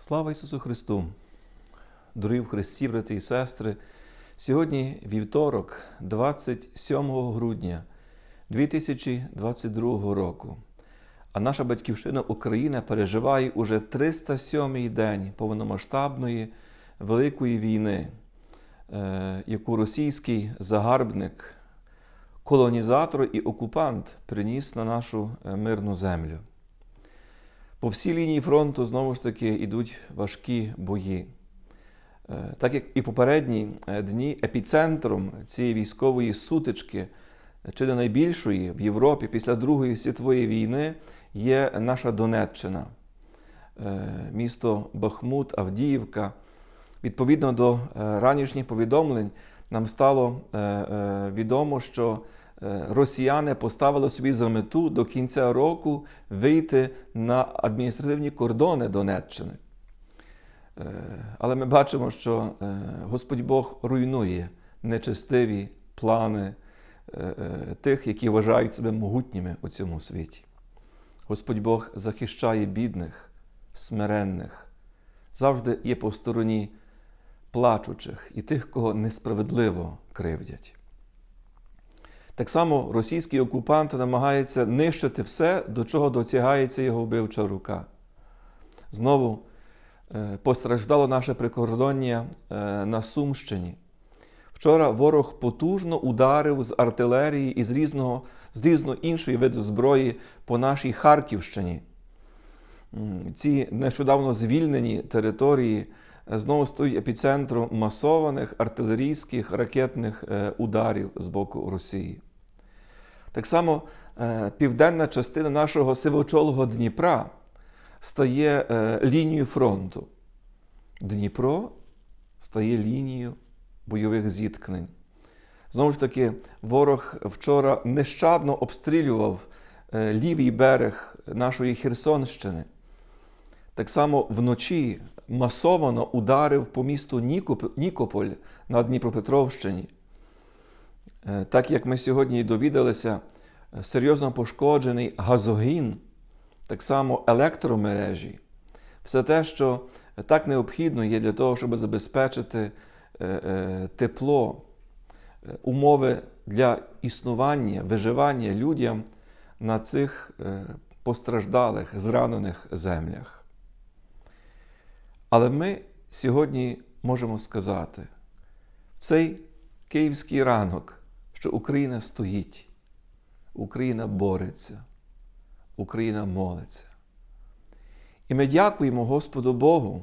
Слава Ісусу Христу! Дорогі в Христі, брати і сестри! Сьогодні вівторок, 27 грудня 2022 року. А наша батьківщина Україна переживає уже 307-й день повномасштабної великої війни, е, яку російський загарбник, колонізатор і окупант приніс на нашу е, мирну землю. По всій лінії фронту знову ж таки йдуть важкі бої. Е, Так як і попередні е, дні, епіцентром цієї військової сутички, чи не найбільшої в Європі після Другої світової війни, є наша Донеччина, Е, місто Бахмут, Авдіївка. Відповідно до е, ранішніх повідомлень, нам стало е, е, відомо, що е, росіяни поставили собі за мету до кінця року вийти на адміністративні кордони Донеччини. Е, Але ми бачимо, що е, Господь Бог руйнує нечестиві плани е, е, тих, які вважають себе могутніми у цьому світі. Господь Бог захищає бідних, смиренних, завжди є по стороні плачучих і тих, кого несправедливо кривдять. Так само російський окупант намагається нищити все, до чого дотягається його вбивча рука. Знову е, постраждало наше прикордоння е, на Сумщині. Вчора ворог потужно ударив з артилерії і з різного, з різного іншої виду зброї по нашій Харківщині. Ці нещодавно звільнені території е, знову стають епіцентром масованих артилерійських ракетних ударів з боку Росії. Так само е, південна частина нашого сивочолого Дніпра стає е, лінією фронту. Дніпро стає лінією бойових зіткнень. Знову ж таки, ворог вчора нещадно обстрілював е, лівий берег нашої Херсонщини. Так само вночі масовано ударив по місту Нікополь на Дніпропетровщині. Е, Так як ми сьогодні довідалися, е, серйозно пошкоджений газогін, так само електромережі, все те, що так необхідно є для того, щоб забезпечити е, тепло, умови для існування, виживання людям на цих постраждалих, зранених землях. Але ми сьогодні можемо сказати, в цей київський ранок, що Україна стоїть, Україна бореться, Україна молиться. І ми дякуємо Господу Богу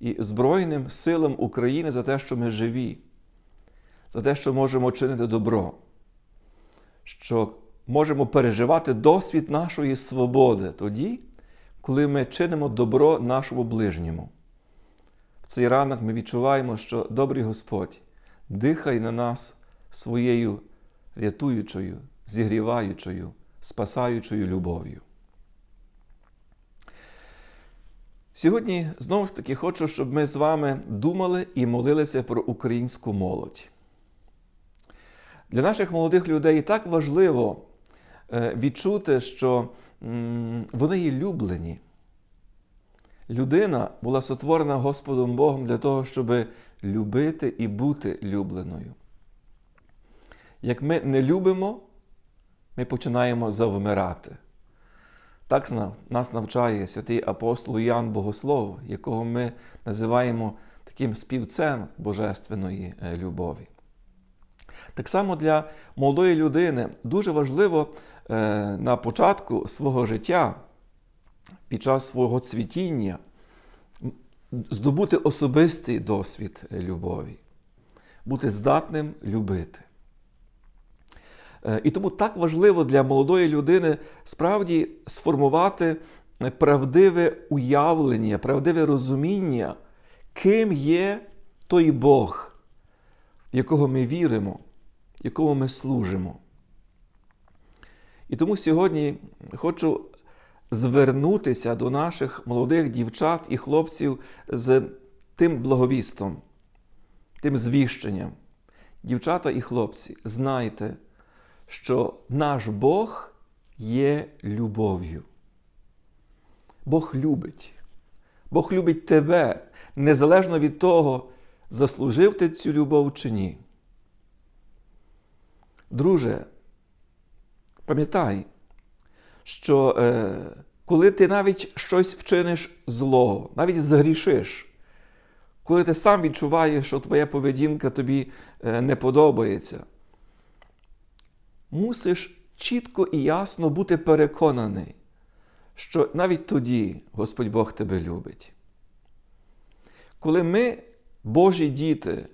і Збройним силам України за те, що ми живі, за те, що можемо чинити добро, що можемо переживати досвід нашої свободи тоді, коли ми чинимо добро нашому ближньому. В цей ранок ми відчуваємо, що добрий Господь дихає на нас своєю рятуючою, зігріваючою, спасаючою любов'ю. Сьогодні знову ж таки хочу, щоб ми з вами думали і молилися про українську молодь. Для наших молодих людей так важливо е, відчути, що вони є люблені. Людина була сотворена Господом Богом для того, щоб любити і бути любленою. Як ми не любимо, ми починаємо завмирати. Так нас навчає святий апостол Ян Богослов, якого ми називаємо таким співцем божественної е, любові. Так само для молодої людини дуже важливо е, на початку свого життя, під час свого цвітіння, здобути особистий досвід е, любові, бути здатним любити. Е, І тому так важливо для молодої людини справді сформувати правдиве уявлення, правдиве розуміння, ким є той Бог, якого ми віримо, якому ми служимо. І тому сьогодні хочу звернутися до наших молодих дівчат і хлопців з тим благовістом, тим звіщенням. Дівчата і хлопці, знайте, що наш Бог є любов'ю. Бог любить. Бог любить тебе, незалежно від того, заслужив ти цю любов чи ні. Друже, пам'ятай, що е, коли ти навіть щось вчиниш зло, навіть згрішиш, коли ти сам відчуваєш, що твоя поведінка тобі е, не подобається, мусиш чітко і ясно бути переконаний, що навіть тоді Господь Бог тебе любить. Коли ми, Божі діти,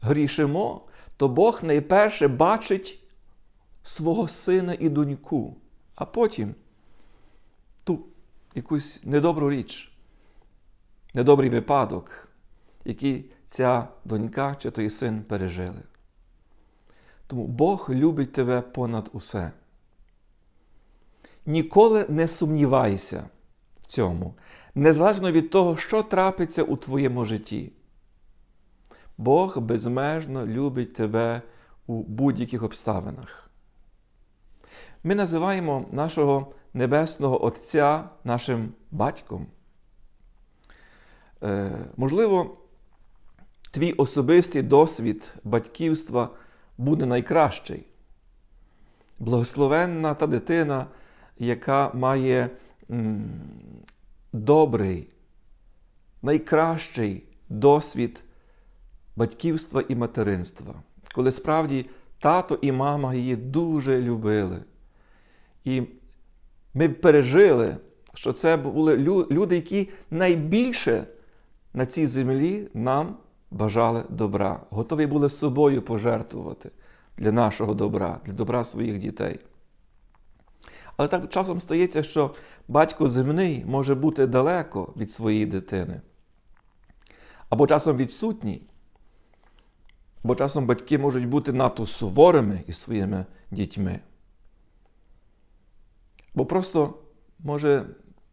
грішимо, то Бог найперше бачить свого сина і доньку, а потім ту якусь недобру річ, недобрий випадок, який ця донька чи той син пережили. Тому Бог любить тебе понад усе. Ніколи не сумнівайся в цьому, незалежно від того, що трапиться у твоєму житті. Бог безмежно любить тебе у будь-яких обставинах. Ми називаємо нашого Небесного Отця нашим батьком. Е, можливо, твій особистий досвід батьківства буде найкращий. Благословенна та дитина, яка має добрий, найкращий досвід батьківства і материнства, коли справді тато і мама її дуже любили. І ми пережили, що це були люди, які найбільше на цій землі нам бажали добра, готові були собою пожертвувати для нашого добра, для добра своїх дітей. Але так часом стається, що батько земний може бути далеко від своєї дитини, або часом відсутній, або часом батьки можуть бути надто суворими із своїми дітьми. Бо просто, може,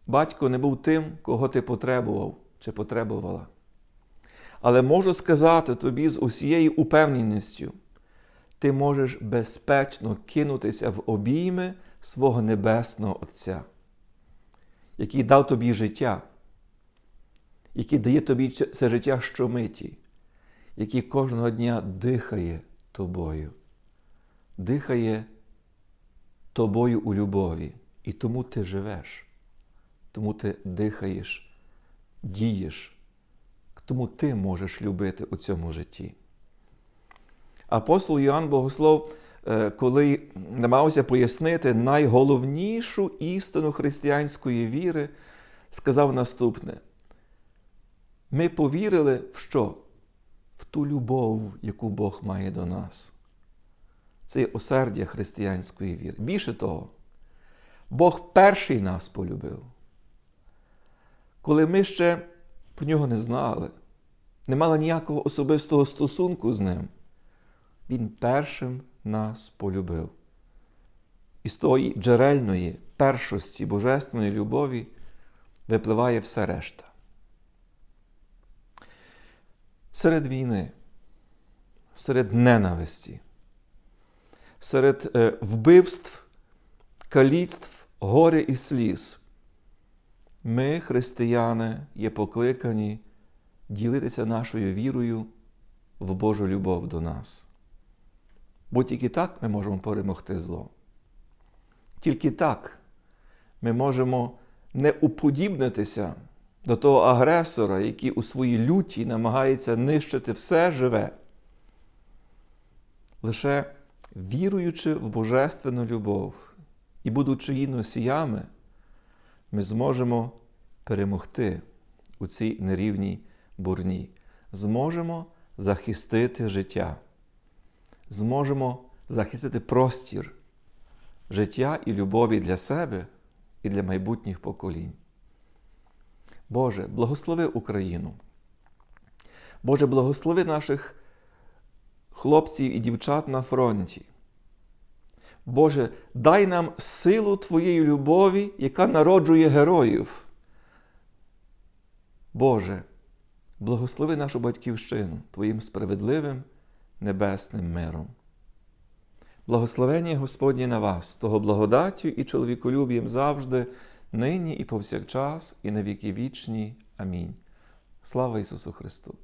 батько не був тим, кого ти потребував чи потребувала. Але можу сказати тобі з усією упевненістю, ти можеш безпечно кинутися в обійми свого Небесного Отця, який дав тобі життя, який дає тобі це життя щомиті, який кожного дня дихає тобою, дихає тобою у любові. І тому ти живеш, тому ти дихаєш, дієш, тому ти можеш любити у цьому житті. Апостол Йоанн Богослов, коли намагався пояснити найголовнішу істину християнської віри, сказав наступне: ми повірили в що? В ту любов, яку Бог має до нас. Це є осердя християнської віри. Більше того, Бог перший нас полюбив. Коли ми ще про нього не знали, не мали ніякого особистого стосунку з ним, Він першим нас полюбив. І з тої джерельної першості Божественної любові випливає все решта. Серед війни, серед ненависті, серед вбивств, каліцтв, горе і сліз. Ми, християни, є покликані ділитися нашою вірою в Божу любов до нас. Бо тільки так ми можемо перемогти зло. Тільки так ми можемо не уподібнитися до того агресора, який у своїй люті намагається нищити все живе. Лише віруючи в Божественну любов і будучи її носіями, ми зможемо перемогти у цій нерівній бурні, зможемо захистити життя, зможемо захистити простір життя і любові для себе і для майбутніх поколінь. Боже, благослови Україну. Боже, благослови наших хлопців і дівчат на фронті. Боже, дай нам силу Твоєї любові, яка народжує героїв. Боже, благослови нашу батьківщину Твоїм справедливим небесним миром. Благословення Господнє на вас, того благодаттю і чоловіколюбієм завжди, нині і повсякчас, і на віки вічні. Амінь. Слава Ісусу Христу!